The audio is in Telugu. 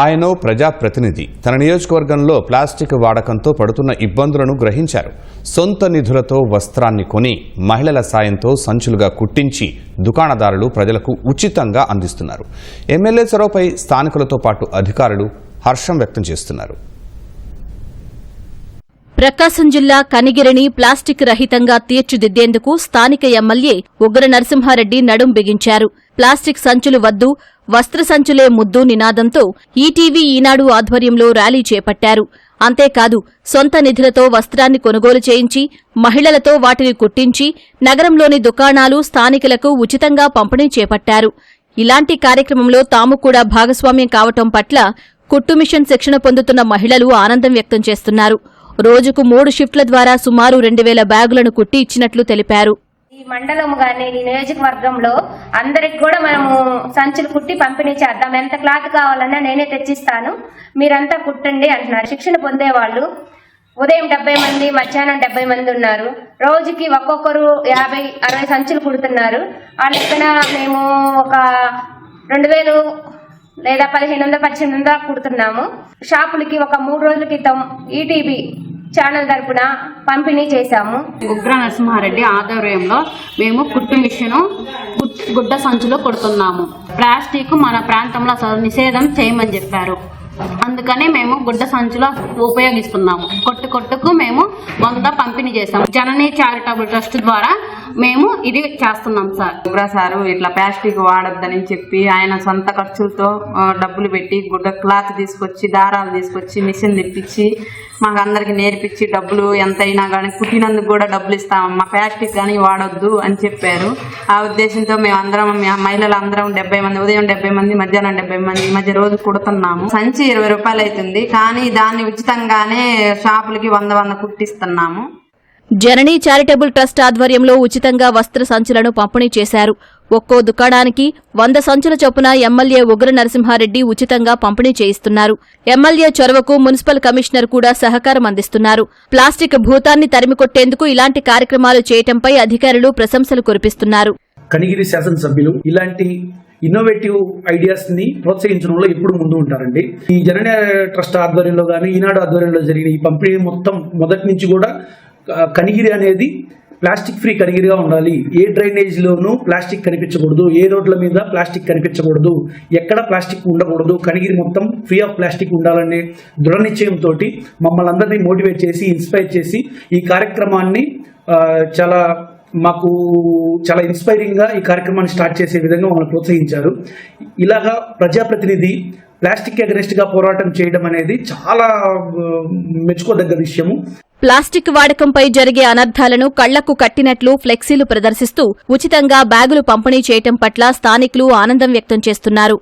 ఆయన ప్రజాప్రతినిధి. తన నియోజకవర్గంలో ప్లాస్టిక్ వాడకంతో పడుతున్న ఇబ్బందులను గ్రహించారు. సొంత నిధులతో వస్త్రాన్ని కొని మహిళల సాయంతో సంచులుగా కుట్టించి దుకాణదారులు ప్రజలకు ఉచితంగా అందిస్తున్నారు. ఎమ్మెల్యే చొరవపై స్థానికులతో పాటు అధికారులు హర్షం వ్యక్తం చేస్తున్నారు. ప్రకాశం జిల్లా కనిగిరిని ప్లాస్టిక్ రహితంగా తీర్చిదిద్దేందుకు స్థానిక ఎమ్మెల్యే ఉగ్ర నరసింహారెడ్డి నడుం బిగించారు. ప్లాస్టిక్ సంచులు వద్దు వస్త్ర సంచులే ముద్దు నినాదంతో ఈటీవీ ఈనాడు ఆధ్వర్యంలో ర్యాలీ చేపట్టారు. అంతేకాదు సొంత నిధులతో వస్త్రాన్ని కొనుగోలు చేయించి మహిళలతో వాటిని కుట్టించి నగరంలోని దుకాణాలు స్థానికులకు ఉచితంగా పంపిణీ చేపట్టారు. ఇలాంటి కార్యక్రమంలో తాము కూడా భాగస్వామ్యం కావటం పట్ల కుట్టుమిషన్ శిక్షణ పొందుతున్న మహిళలు ఆనందం వ్యక్తం చేస్తున్నారు. రోజుకు మూడు షిఫ్ట్ల ద్వారా సుమారు రెండు వేల బ్యాగులను కుట్టి ఇచ్చినట్లు తెలిపారు. ఈ మండలం కానీ ఈ నియోజకవర్గంలో అందరికి కూడా మనము సంచులు కుట్టి పంపిణీ చేద్దాం. ఎంత క్లాత్ కావాలన్నా నేనే తెచ్చిస్తాను. మీరంతా కుట్టండి అంటున్నారు. శిక్షణ పొందేవాళ్ళు ఉదయం డెబ్బై మంది మధ్యాహ్నం డెబ్బై మంది ఉన్నారు. రోజుకి ఒక్కొక్కరు యాభై అరవై సంచులు కుడుతున్నారు. ఆ లెక్కన మేము ఒక రెండు వేలు లేదా పదిహేను వందల పద్దెనిమిది వందల కుడుతున్నాము. షాపులకి ఒక మూడు రోజుల క్రితం ఈటీబీ ఛానల్ తరపున పంపిణీ చేశాము. ఉగ్ర నరసింహారెడ్డి ఆధ్వర్యంలో మేము కుట్టు మిషను గుడ్డ సంచులో కొడుతున్నాము. ప్లాస్టిక్ మన ప్రాంతంలో అసలు నిషేధం చేయమని చెప్పారు. అందుకనే మేము గుడ్డ సంచులో ఉపయోగిస్తున్నాము. కొట్టు కొట్టుకు మేము వంద పంపిణీ చేస్తాము జననీ చారిటబుల్ ట్రస్ట్ ద్వారా మేము ఇది చేస్తున్నాం సార్. ఉగ్రా సారు ఇట్లా ప్లాస్టిక్ వాడొద్దని చెప్పి ఆయన సొంత ఖర్చులతో డబ్బులు పెట్టి గుడ్డ క్లాత్ తీసుకొచ్చి దారాలు తీసుకొచ్చి మిషన్ తెప్పించి మాకు అందరికి నేర్పించి డబ్బులు ఎంతైనా కానీ కుట్టినందుకు కూడా డబ్బులు ఇస్తామమ్మా. ప్లాస్టిక్ కానీ వాడొద్దు అని చెప్పారు. ఆ ఉద్దేశంతో మేము అందరం మహిళలు అందరం డెబ్బై మంది ఉదయం డెబ్బై మంది మధ్యాహ్నం డెబ్బై మంది ఈ మధ్య రోజు కుడుతున్నాము. సంచి ఇరవై రూపాయలు అవుతుంది కానీ దాన్ని ఉచితంగానే షాపులకి వంద వంద కుట్టిస్తున్నాము. జననీ చారిటబుల్ ట్రస్ట్ ఆధ్వర్యంలో ఉచితంగా వస్త్ర సంచులను పంపిణీ చేశారు. ఒక్కో దుకాణానికి వంద సంచుల చొప్పున ఎమ్మెల్యే ఉగ్ర నరసింహారెడ్డి ఉచితంగా పంపిణీ చేయిస్తున్నారు. ఎమ్మెల్యే చొరవకు మున్సిపల్ కమిషనర్ కూడా సహకారం అందిస్తున్నారు. ప్లాస్టిక్ భూతాన్ని తరిమికొట్టేందుకు ఇలాంటి కార్యక్రమాలు చేయటంపై అధికారులు ప్రశంసలు కురిపిస్తున్నారు. కనిగిరి శాసనసభ్యులు ఇలాంటి ఇన్నోవేటివ్ ఐడియాస్ని ప్రోత్సహించడంలో ఎప్పుడు ముందు ఉంటారండి. ఈ జనన ట్రస్ట్ ఆధ్వర్యంలో కానీ ఈనాడు ఆధ్వర్యంలో జరిగిన ఈ పంపిణీ మొత్తం మొదటి నుంచి కూడా కనిగిరి అనేది ప్లాస్టిక్ ఫ్రీ కనిగిరిగా ఉండాలి. ఏ డ్రైనేజ్లోనూ ప్లాస్టిక్ కనిపించకూడదు. ఏ రోడ్ల మీద ప్లాస్టిక్ కనిపించకూడదు. ఎక్కడ ప్లాస్టిక్ ఉండకూడదు. కనిగిరి మొత్తం ఫ్రీ ఆఫ్ ప్లాస్టిక్ ఉండాలనే దృఢ నిశ్చయంతో మమ్మల్ని అందరినీ మోటివేట్ చేసి ఇన్స్పైర్ చేసి ఈ కార్యక్రమాన్ని చాలా మాకు చాలా ఇన్స్పైరింగ్గా ఈ కార్యక్రమాన్ని స్టార్ట్ చేసే విధంగా మమ్మల్ని ప్రోత్సహించారు. ఇలాగా ప్రజాప్రతినిధి ప్లాస్టిక్ అగెనిస్ట్ పోరాటం చేయడం అనేది చాలా మెచ్చుకోదగ్గ విషయము. ప్లాస్టిక్ వాడకంపై జరిగే అనర్థాలను కళ్ళకు కట్టినట్లు ఫ్లెక్సీలు ప్రదర్శిస్తూ ఉచితంగా బ్యాగులు పంపిణీ చేయటం పట్ల స్థానికులు ఆనందం వ్యక్తం చేస్తున్నారు.